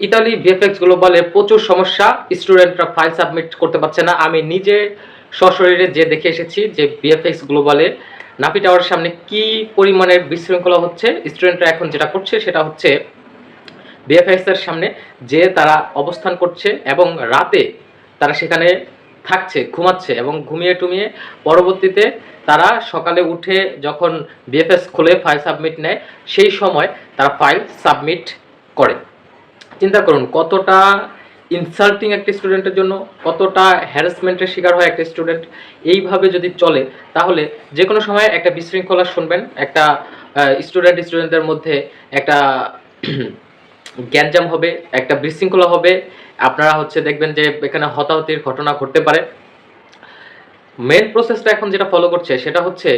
Italy VFX গ্লোবালে প্রচুর সমস্যা, স্টুডেন্টরা ফাইল সাবমিট করতে পারছে না। আমি নিজে সশরীরে যে দেখে এসেছি যে ভিএফএক্স গ্লোবালে নাপি টাওয়ার সামনে কি পরিমাণের বিশৃঙ্খলা হচ্ছে, স্টুডেন্টরা এখন যেটা করছে সেটা হচ্ছে বিএফএক্স এর সামনে যে তারা অবস্থান করছে এবং রাতে তারা সেখানে থাকছে, ঘুমাচ্ছে এবং ঘুমিয়ে টুমিয়ে পরবর্তীতে তারা সকালে উঠে যখন বিএফএস খুলে ফাইল সাবমিট নেয়, সেই সময় তারা ফাইল সাবমিট করে। চিন্তা করুন, কতটা ইনসাল্টিং একটা স্টুডেন্টের জন্য, কতটা হ্যারাসমেন্টের শিকার হয় একটা স্টুডেন্ট এইভাবে যদি চলে, তাহলে যে কোনো সময় একটা বিশৃঙ্খলা শুনবেন, একটা স্টুডেন্ট স্টুডেন্টদের মধ্যে একটা গ্যাঞ্জাম হবে, একটা বিশৃঙ্খলা হবে। আপনারা হচ্ছে দেখবেন যে এখানে হতাহতির ঘটনা ঘটতে পারে। মেন প্রসেসটা এখন যেটা ফলো করছে, সেটা হচ্ছে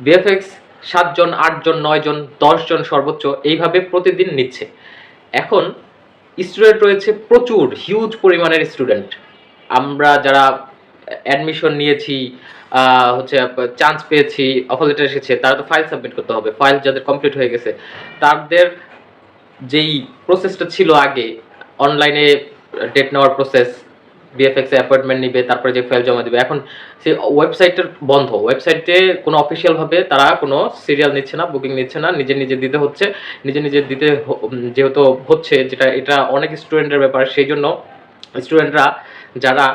বিএফএক্স সাতজন, আটজন, নয়জন, দশজন সর্বোচ্চ এইভাবে প্রতিদিন নিচ্ছে। এখন স্টুডেন্ট রয়েছে প্রচুর হিউজ পরিমাণের স্টুডেন্ট। আমরা যারা অ্যাডমিশন নিয়েছি হচ্ছে চান্স পেয়েছি অফার এসেছে, তারা তো ফাইল সাবমিট করতে হবে। ফাইল যাদের কমপ্লিট হয়ে গেছে, তাদের যেই প্রসেসটা ছিল আগে অনলাইনে ডেট নেওয়ার প্রসেস বিএফএক্স অ্যাপয়েন্টমেন্ট নিবে, তারপরে যে ফাইল জমা দিবে। এখন সেই ওয়েবসাইটের বন্ধ। ওয়েবসাইটে কোনো অফিসিয়ালভাবে তারা কোনো সিরিয়াল নিচ্ছে না বুকিং নিচ্ছে না। নিজে নিজে দিতে হচ্ছে। নিজে নিজে দিতে যেহেতু হচ্ছে, যেটা, এটা অনেক স্টুডেন্টের ব্যাপার সেই জন্য স্টুডেন্টরা যারা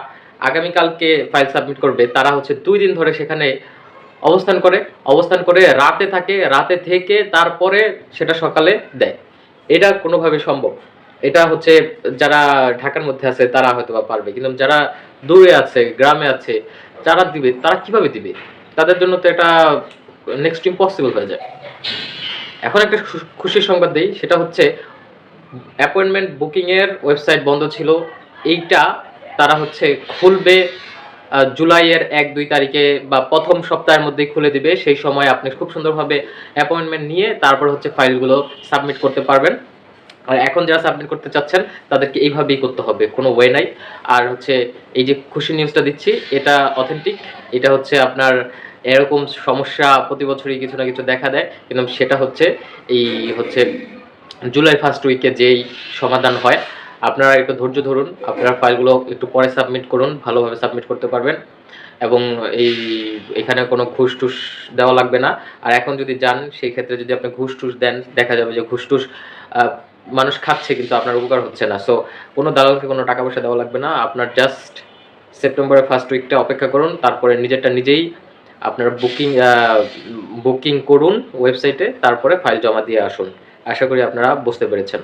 আগামীকালকে ফাইল সাবমিট করবে, তারা হচ্ছে দুই দিন ধরে সেখানে অবস্থান করে। অবস্থান করে রাতে থাকে। রাতে থেকে তারপরে সেটা সকালে দেয়। এটা কোনোভাবে সম্ভব। এটা হচ্ছে যারা ঢাকার মধ্যে আছে, তারা হয়তো বা পারবে। কিন্তু যারা দূরে আছে, গ্রামে আছে যারা দিবে, তারা কীভাবে দিবে? তাদের জন্য তো এটা নেক্সট ইম্পসিবল হয়ে যায়। এখন একটা খুশির সংবাদ দিই, সেটা হচ্ছে অ্যাপয়েন্টমেন্ট বুকিংয়ের ওয়েবসাইট বন্ধ ছিল। এইটা তারা হচ্ছে খুলবে জুলাইয়ের এক, দুই তারিখে বা প্রথম সপ্তাহের মধ্যেই খুলে দিবে। সেই সময় আপনি খুব সুন্দরভাবে অ্যাপয়েন্টমেন্ট নিয়ে তারপর হচ্ছে ফাইলগুলো সাবমিট করতে পারবেন। আর এখন যারা সাবমিট করতে চাচ্ছেন, তাদেরকে এইভাবেই করতে হবে, কোনো ওয়ে নাই। আর হচ্ছে, এই যে খুশি নিউজটা দিচ্ছি, এটা অথেন্টিক এটা হচ্ছে আপনার এরকম সমস্যা প্রতি বছরই কিছু না কিছু দেখা দেয়। কিন্তু সেটা হচ্ছে, এই হচ্ছে জুলাই ফার্স্ট উইকে যেই সমাধান হয়, আপনারা একটু ধৈর্য ধরুন, আপনারা ফাইলগুলো একটু পরে সাবমিট করুন, ভালোভাবে সাবমিট করতে পারবেন। এবং এই, এখানে কোনো ঘুষ টুস দেওয়া লাগবে না। আর এখন যদি যান, সেই ক্ষেত্রে যদি আপনি ঘুষ টুস দেন, দেখা যাবে যে ঘুষ টুস মানুষ খাচ্ছে কিন্তু আপনার উপকার হচ্ছে না। সো কোনো দালালকে কোনো টাকা পয়সা দেওয়া লাগবে না। আপনার জাস্ট সেপ্টেম্বরের ফার্স্ট উইকটা অপেক্ষা করুন। তারপরে নিজেরটা নিজেই আপনার বুকিং বুকিং করুন ওয়েবসাইটে তারপরে ফাইল জমা দিয়ে আসুন। আশা করি আপনারা বুঝতে পেরেছেন।